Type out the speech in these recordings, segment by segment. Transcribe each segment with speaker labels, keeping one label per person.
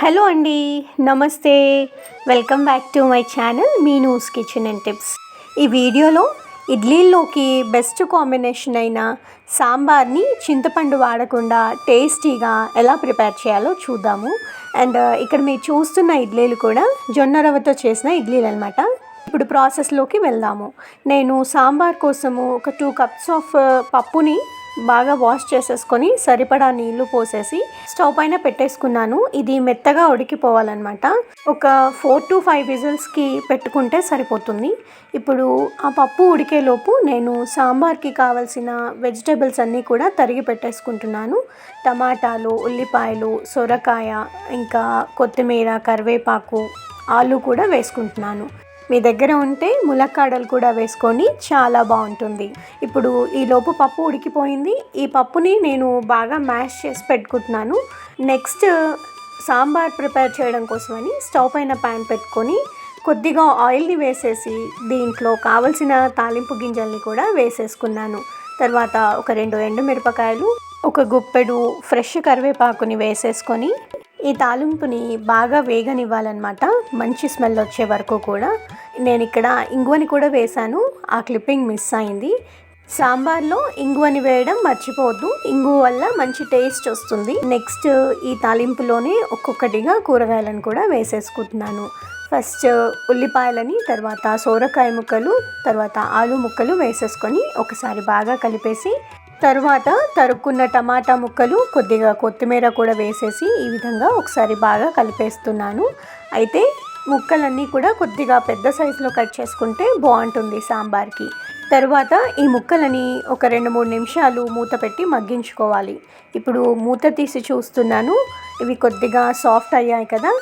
Speaker 1: Hello అండి నమస్తే. Welcome back to my channel me news kitchen and tips ఈ వీడియోలో ఇడ్లీల్లోకి బెస్ట్ కాంబినేషన్ అయిన సాంబార్ని చింతపండు వాడకుండా టేస్టీగా ఎలా ప్రిపేర్ చేయాలో చూద్దాము. అండ్ uh, ఇక్కడ మీరు చూస్తున్న ఇడ్లీలు కూడా జొన్న రవ్వతో చేసిన ఇడ్లీలు అనమాట ఇప్పుడు ప్రాసెస్లోకి వెళ్దాము. నేను సాంబార్ కోసము ఒక టూ కప్స్ ఆఫ్ పప్పుని బాగా వాష్ చేసేసుకొని సరిపడా నీళ్ళు పోసేసి స్టవ్ పైన పెట్టేసుకున్నాను. ఇది మెత్తగా ఉడికిపోవాలన్నమాట. ఒక ఫోర్ టు ఫైవ్ విజిల్స్కి పెట్టుకుంటే సరిపోతుంది. ఇప్పుడు ఆ పప్పు ఉడికేలోపు నేను సాంబార్కి కావాల్సిన వెజిటేబుల్స్ అన్నీ కూడా తరిగి పెట్టేసుకుంటున్నాను. టమాటాలు ఉల్లిపాయలు సొరకాయ ఇంకా కొత్తిమీర కరివేపాకు ఆలు కూడా వేసుకుంటున్నాను. మీ దగ్గర ఉంటే ములక్కాడలు కూడా వేసుకొని చాలా బాగుంటుంది. ఇప్పుడు ఈ లోపు పప్పు ఉడికిపోయింది. ఈ పప్పుని నేను బాగా మ్యాష్ చేసి పెట్టుకుంటున్నాను. నెక్స్ట్ సాంబార్ ప్రిపేర్ చేయడం కోసమని స్టవ్ పైన ప్యాన్ పెట్టుకొని కొద్దిగా ఆయిల్ని వేసేసి దీంట్లో కావలసిన తాలింపు గింజల్ని కూడా వేసేసుకున్నాను. తర్వాత ఒక రెండు ఎండుమిరపకాయలు ఒక గుప్పెడు ఫ్రెష్ కరివేపాకుని వేసేసుకొని ఈ తాలింపుని బాగా వేగనివ్వాలన్నమాట. మంచి స్మెల్ వచ్చే వరకు కూడా. నేను ఇక్కడ ఇంగువని కూడా వేశాను. ఆ క్లిప్పింగ్ మిస్ అయింది. సాంబార్లో ఇంగువని వేయడం మర్చిపోవద్దు. ఇంగువ వల్ల మంచి టేస్ట్ వస్తుంది. నెక్స్ట్ ఈ తాలింపులోనే ఒక్కొక్కటిగా కూరగాయలను కూడా వేసేసుకుంటున్నాను. ఫస్ట్ ఉల్లిపాయలని తర్వాత సోరకాయ ముక్కలు తర్వాత ఆలు ముక్కలు వేసేసుకొని ఒకసారి బాగా కలిపేసి తర్వాత తరుక్కున్న టమాటా ముక్కలు కొద్దిగా కొత్తిమీర కూడా వేసేసి ఈ విధంగా ఒకసారి బాగా కలిపేస్తున్నాను. అయితే ముక్కలన్నీ కూడా కొద్దిగా పెద్ద సైజులో కట్ చేసుకుంటే బాగుంటుంది సాంబార్కి. తరువాత ఈ ముక్కలని ఒక రెండు మూడు నిమిషాలు మూత పెట్టి మగ్గించుకోవాలి. ఇప్పుడు మూత తీసి చూస్తున్నాను. ఇవి కొద్దిగా సాఫ్ట్ అయ్యాయి కదా.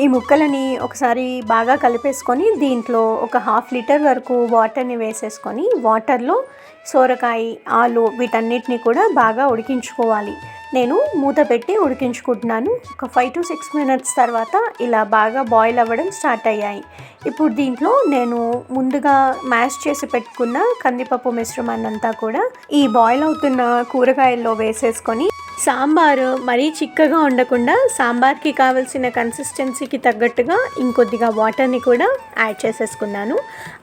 Speaker 1: ఈ ముక్కలని ఒకసారి బాగా కలిపేసుకొని దీంట్లో ఒక హాఫ్ లీటర్ వరకు వాటర్ని వేసేసుకొని వాటర్లో సోరకాయ ఆలు వీటన్నిటిని కూడా బాగా ఉడికించుకోవాలి. నేను మూత పెట్టి ఉడికించుకుంటున్నాను. ఒక ఫైవ్ టు సిక్స్ మినిట్స్ తర్వాత ఇలా బాగా బాయిల్ అవ్వడం స్టార్ట్ అయ్యాయి. ఇప్పుడు దీంట్లో నేను ముందుగా మ్యాష్ చేసి పెట్టుకున్న కందిపప్పు మిశ్రమాన్ని అంతా కూడా ఈ బాయిల్ అవుతున్న కూరగాయల్లో వేసేసుకొని సాంబారు మరీ చిక్కగా ఉండకుండా సాంబార్కి కావాల్సిన కన్సిస్టెన్సీకి తగ్గట్టుగా ఇంకొద్దిగా వాటర్ని కూడా యాడ్ చేసేసుకున్నాను.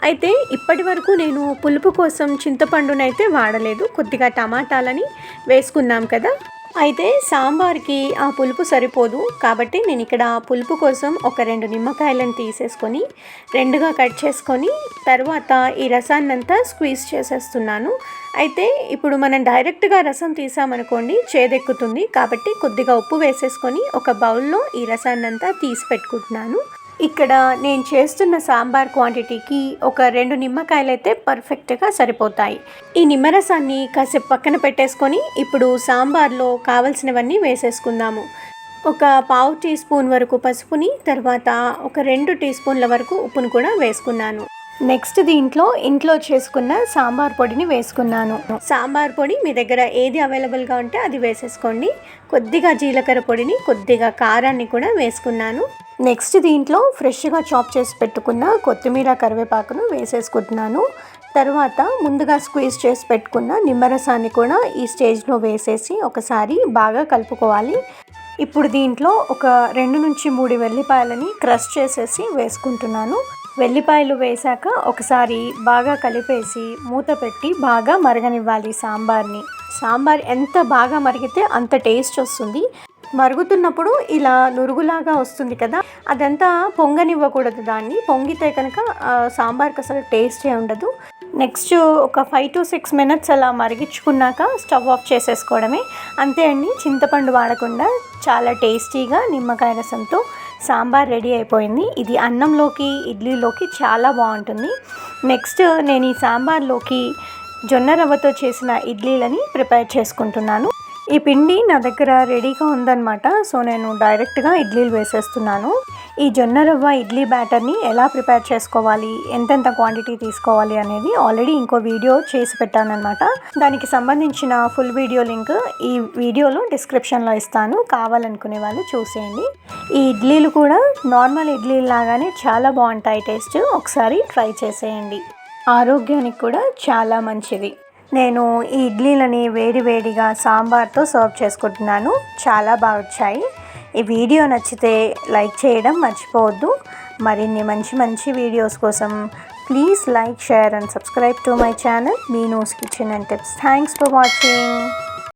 Speaker 1: అయితే ఇప్పటి వరకు నేను పులుపు కోసం చింతపండునైతే వాడలేదు. కొద్దిగా టమాటాలని వేసుకున్నాం కదా. అయితే సాంబార్కి ఆ పులుపు సరిపోదు కాబట్టి నేను ఇక్కడ పులుపు కోసం ఒక రెండు నిమ్మకాయలను తీసేసుకొని రెండుగా కట్ చేసుకొని తర్వాత ఈ రసాన్నంతా స్క్వీజ్ చేసేస్తున్నాను. అయితే ఇప్పుడు మనం డైరెక్ట్గా రసం తీసామనుకోండి చేదెక్కుతుంది కాబట్టి కొద్దిగా ఉప్పు వేసేసుకొని ఒక బౌల్లో ఈ రసాన్నంతా తీసి పెట్టుకుంటున్నాను. ఇక్కడ నేను చేస్తున్న సాంబార్ క్వాంటిటీకి ఒక రెండు నిమ్మకాయలు అయితే పర్ఫెక్ట్గా సరిపోతాయి. ఈ నిమ్మరసాన్ని కాసేపు పక్కన పెట్టేసుకొని ఇప్పుడు సాంబార్లో కావలసినవన్నీ వేసేసుకుందాము. ఒక పావు టీ స్పూన్ వరకు పసుపుని తర్వాత ఒక రెండు టీ స్పూన్ల వరకు ఉప్పును కూడా వేసుకున్నాను. నెక్స్ట్ దీంట్లో ఇంట్లో చేసుకున్న సాంబార్ పొడిని వేసుకున్నాను. సాంబార్ పొడి మీ దగ్గర ఏది అవైలబుల్గా ఉంటే అది వేసేసుకోండి. కొద్దిగా జీలకర్ర పొడిని కొద్దిగా కారాన్ని కూడా వేసుకున్నాను. నెక్స్ట్ దీంట్లో ఫ్రెష్గా చాప్ చేసి పెట్టుకున్న కొత్తిమీర కరివేపాకును వేసేసుకుంటున్నాను. తర్వాత ముందుగా స్క్వీజ్ చేసి పెట్టుకున్న నిమ్మరసాన్ని కూడా ఈ స్టేజ్లో వేసేసి ఒకసారి బాగా కలుపుకోవాలి. ఇప్పుడు దీంట్లో ఒక రెండు నుంచి మూడు వెల్లిపాయలని క్రష్ చేసేసి వేసుకుంటున్నాను. వెల్లిపాయలు వేశాక ఒకసారి బాగా కలిపేసి మూత పెట్టి బాగా మరగనివ్వాలి సాంబార్ని. సాంబార్ ఎంత బాగా మరిగితే అంత టేస్ట్ వస్తుంది. మరుగుతున్నప్పుడు ఇలా నురుగులాగా వస్తుంది కదా అదంతా పొంగనివ్వకూడదు దాన్ని. పొంగితే కనుక సాంబార్కి అసలు టేస్టే ఉండదు. నెక్స్ట్ ఒక ఫైవ్ టు సిక్స్ మినిట్స్ అలా మరిగించుకున్నాక స్టవ్ ఆఫ్ చేసేసుకోవడమే. అంతే అండి చింతపండు వాడకుండా చాలా టేస్టీగా నిమ్మకాయ రసంతో సాంబార్ రెడీ అయిపోయింది. ఇది అన్నంలోకి ఇడ్లీలోకి చాలా బాగుంటుంది. నెక్స్ట్ నేను ఈ సాంబార్లోకి జొన్న రవ్వతో చేసిన ఇడ్లీలని ప్రిపేర్ చేసుకుంటున్నాను. ఈ పిండి నా దగ్గర రెడీగా ఉందన్నమాట. సో నేను డైరెక్ట్గా ఇడ్లీలు వేసేస్తున్నాను. ఈ జొన్న రవ్వ ఇడ్లీ బ్యాటర్ని ఎలా ప్రిపేర్ చేసుకోవాలి? ఎంతెంత క్వాంటిటీ తీసుకోవాలి అనేది ఆల్రెడీ ఇంకో వీడియో చేసి పెట్టానమాట దానికి సంబంధించిన ఫుల్ వీడియో లింక్ ఈ వీడియోలో డిస్క్రిప్షన్లో ఇస్తాను. కావాలనుకునే వాళ్ళు చూసేయండి. ఈ ఇడ్లీలు కూడా నార్మల్ ఇడ్లీ లాగానే చాలా బాగుంటాయి. టేస్ట్ ఒకసారి ట్రై చేసేయండి. ఆరోగ్యానికి కూడా చాలా మంచిది. నేను ఈ ఇడ్లీలని వేడివేడిగా సాంబార్తో సర్వ్ చేసుకుంటున్నాను. చాలా బాగా వచ్చాయి. ఈ వీడియో నచ్చితే లైక్ చేయడం మర్చిపోవద్దు. మరిన్ని మంచి మంచి వీడియోస్ కోసం please like share and subscribe to my channel. Me nose kitchen and tips. Thanks for watching.